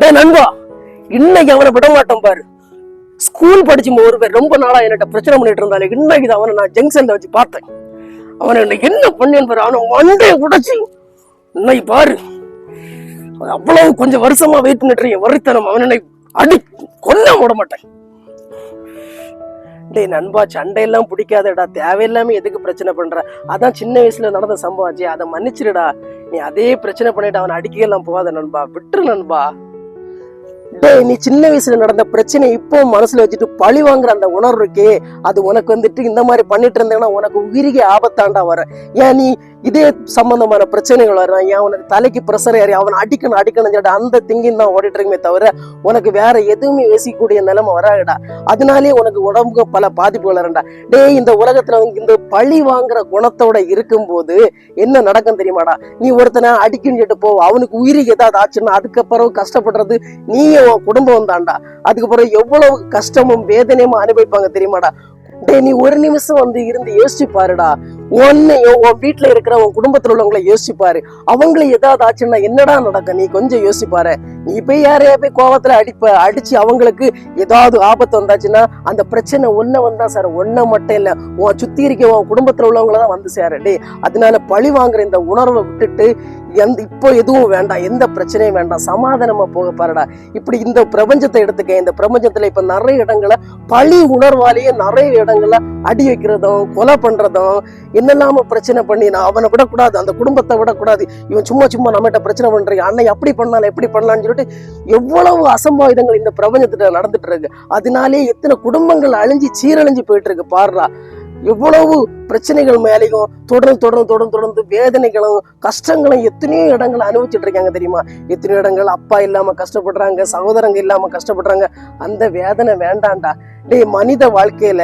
டே நண்பா இன்னைக்கு அவனை விட மாட்டோம் பாரு. ஸ்கூல் படிச்சு ஒரு பேர் ரொம்ப நாளா என்கிட்ட பிரச்சனை பண்ணிட்டு இருந்தாலே இன்னைக்கு தான் அவனை நான் ஜங்ஷன்ல வச்சு பார்த்தேன். அவனை இன்னைக்கு என்ன பண்ணேன் பாரு அவனை மண்டையை உடைச்சு இன்னைக்கு பாரு. அவ்வளவு கொஞ்சம் வருஷமா வெயிட் பண்ணிட்டு இருக்கேன். வருத்தனம் அவனை அடி கொல்ல விட மாட்டேன். டேய் நண்பா சண்டையெல்லாம் பிடிக்காதடா. தேவையில்லாம எதுக்கு பிரச்சனை பண்ற? அதான் சின்ன வயசுல நடந்த சம்பவம் ஆச்சு. அதை மன்னிச்சிடுடா. நீ அதே பிரச்சனை பண்ணிட்டு அவனை அடிக்கலாம் போகாத நண்பா. விட்டுரு நண்பா. நீ சின்ன வயசுல நடந்த பிரச்சனை இப்போ மனசுல வச்சுட்டு பழி வாங்குற அந்த உணர்வு இருக்கே. அது உனக்கு வந்துட்டு இந்த மாதிரி பண்ணிட்டு இருந்தேன்னா உனக்கு உயிரிகே ஆபத்தாண்டா வர ஏன் நீ இதே சம்பந்தமான பிரச்சனைகள் வர ஏன் உனக்கு தலைக்கு ப்ரெஷர் ஏறி அவனை அடிக்கணும் அடிக்கணும் சொல்லிட்டு அந்த திங்கிங் தான் ஓடிட்டு இருக்குமே தவிர உனக்கு வேற எதுவுமே யோசிக்கக்கூடிய நிலைமை வராதுடா. அதனாலே உனக்கு உடம்புக்கு பல பாதிப்புகள் வரண்டா டேய் இந்த உலகத்துல வந்து இந்த பழி வாங்குற குணத்தோட இருக்கும்போது என்ன நடக்கும் தெரியுமாடா? நீ ஒருத்தனை அடிக்கணும் சொல்லிட்டு போ அவனுக்கு உயிருக்கு ஏதாவது ஆச்சுன்னா அதுக்கப்புறம் கஷ்டப்படுறது நீயும் உன் குடும்பம் தான்டா. அதுக்கப்புறம் எவ்வளவு கஷ்டமும் வேதனையும் அனுபவிப்பாங்க தெரியுமாடா? டேய் நீ ஒரு நிமிஷம் வந்து இருந்து யோசிச்சு பாருடா. உன்னையும் உன் வீட்டுல இருக்கிற உன் குடும்பத்துல உள்ளவங்களை யோசிப்பாரு பாரு அவங்களை ஏதாவது ஆச்சுன்னா என்னடா நடக்கும்? நீ கொஞ்சம் யோசிப்பாரு. நீ போய் யாரையா போய் கோவத்துல அடிப்ப அடிச்சு அவங்களுக்கு ஏதாவது ஆபத்து வந்தாச்சுன்னா அந்த பிரச்சனை ஒன்ன வந்தா சார் ஒன்ன மட்டும் இல்ல. உன் சுத்தி இருக்க உன் குடும்பத்துல உள்ளவங்கள தான் வந்து சேரடி அதனால பழி வாங்குற இந்த உணர்வை விட்டுட்டு எந்த இப்போ எதுவும் வேண்டாம். எந்த பிரச்சனையும் வேண்டாம். சமாதானமா போக பாருடா. இப்படி இந்த பிரபஞ்சத்தை எடுத்துக்க இந்த பிரபஞ்சத்துல இப்ப நிறைய இடங்களை பழி உணர்வாலேயே நிறைய இடங்களை அடி வைக்கிறதும் கொலை பண்றதும் என்னெல்லாம பிரச்சனை பண்ணி நான் அவனை விடக்கூடாது அந்த குடும்பத்தை விடக்கூடாது. இவன் சும்மா சும்மா நம்மகிட்ட பிரச்சனை பண்றீங்க. அண்ணன் எப்படி பண்ணலாம் எப்படி பண்ணலாம்னு சொல்லிட்டு எவ்வளவு அசம்பாவிதங்கள் இந்த பிரபஞ்சத்துல நடந்துட்டு இருக்கு. அதனாலே எத்தனை குடும்பங்கள் அழிஞ்சு சீரழிஞ்சு போயிட்டு இருக்கு பாருடா. எவ்வளவு பிரச்சனைகள் மேலேயும் தொடர்ந்து தொடர்ந்து தொடர்ந்து தொடர்ந்து வேதனைகளும் கஷ்டங்களும் எத்தனையோ இடங்களை அனுபவிச்சுட்டு இருக்காங்க தெரியுமா? எத்தனையோ இடங்கள் அப்பா இல்லாம கஷ்டப்படுறாங்க சகோதரங்க இல்லாம கஷ்டப்படுறாங்க. அந்த வேதனை வேண்டாம்டா. டேய் மனித வாழ்க்கையில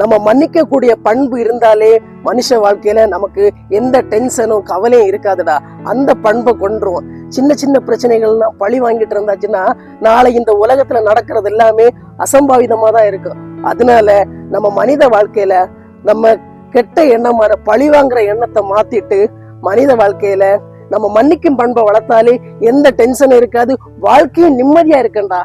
நம்ம மன்னிக்க கூடிய பண்பு இருந்தாலே மனுஷ வாழ்க்கையில நமக்கு எந்த டென்ஷனும் கவலையும் இருக்காதுடா. அந்த பண்பை கொண்டுருவோம் சின்ன சின்ன பிரச்சனைகள்லாம் பழி வாங்கிட்டு இருந்தாச்சுன்னா நாளை இந்த உலகத்துல நடக்கிறது எல்லாமே அசம்பாவிதமா தான் இருக்கும் அதனால நம்ம மனித வாழ்க்கையில நம்ம கெட்ட எண்ணமான பழி வாங்குற எண்ணத்தை மாத்திட்டு மனித வாழ்க்கையில நம்ம மன்னிக்கும் பண்பை வளர்த்தாலே எந்த டென்ஷனும் இருக்காது வாழ்க்கையும் நிம்மதியா இருக்கும்டா